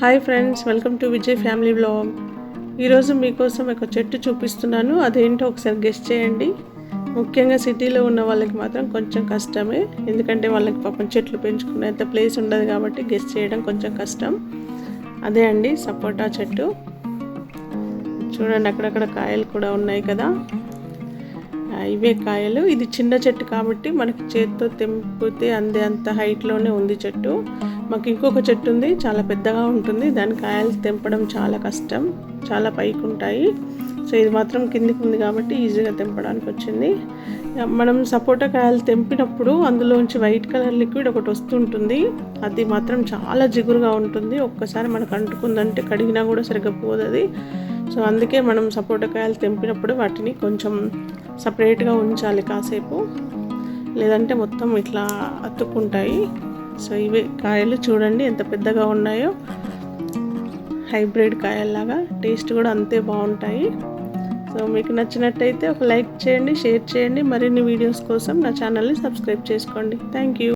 Hi friends welcome to Vijay family blog ఈరోజు మీకోసం ఒక చెట్టు చూపిస్తున్నాను. అదేంటో ఒకసారి గెస్ట్ చేయండి. ముఖ్యంగా సిటీలో ఉన్న వాళ్ళకి మాత్రం కొంచెం కష్టమే. ఎందుకంటే వాళ్ళకి పాపం చెట్లు పెంచుకునేంత ప్లేస్ ఉండదు కాబట్టి గెస్ట్ చేయడం కొంచెం కష్టం. అదే అండి సపోటా చెట్టు. చూడండి అక్కడక్కడ కాయలు కూడా ఉన్నాయి కదా. ఇవే కాయలు. ఇది చిన్న చెట్టు కాబట్టి మనకి చేత్తో తెంపితే అందే అంత హైట్లోనే ఉంది చెట్టు. మాకు ఇంకొక చెట్టు ఉంది చాలా పెద్దగా ఉంటుంది. దాని కాయలు తెంపడం చాలా కష్టం చాలా పైకి ఉంటాయి. సో ఇది మాత్రం కిందికి ఉంది కాబట్టి ఈజీగా తెంపడానికి వచ్చింది. మనం సపోటా కాయలు తెంపినప్పుడు అందులోంచి వైట్ కలర్ లిక్విడ్ ఒకటి వస్తుంటుంది. అది మాత్రం చాలా జిగురుగా ఉంటుంది. ఒక్కసారి మనకు అంటుకుందంటే కడిగినా కూడా సరిగ్గా పోదు అది సో అందుకే మనం సపోటా కాయలు తెంపినప్పుడు వాటిని కొంచెం సపరేట్గా ఉంచాలి కాసేపు. లేదంటే మొత్తం ఇట్లా అతుక్కుంటాయి. సో ఇవి కాయలు చూడండి ఎంత పెద్దగా ఉన్నాయో. హైబ్రిడ్ కాయల్లాగా టేస్ట్ కూడా అంతే బాగుంటాయి. సో మీకు నచ్చినట్టయితే ఒక లైక్ చేయండి షేర్ చేయండి. మరిన్ని వీడియోస్ కోసం నా ఛానల్ని సబ్స్క్రైబ్ చేసుకోండి. Thank you.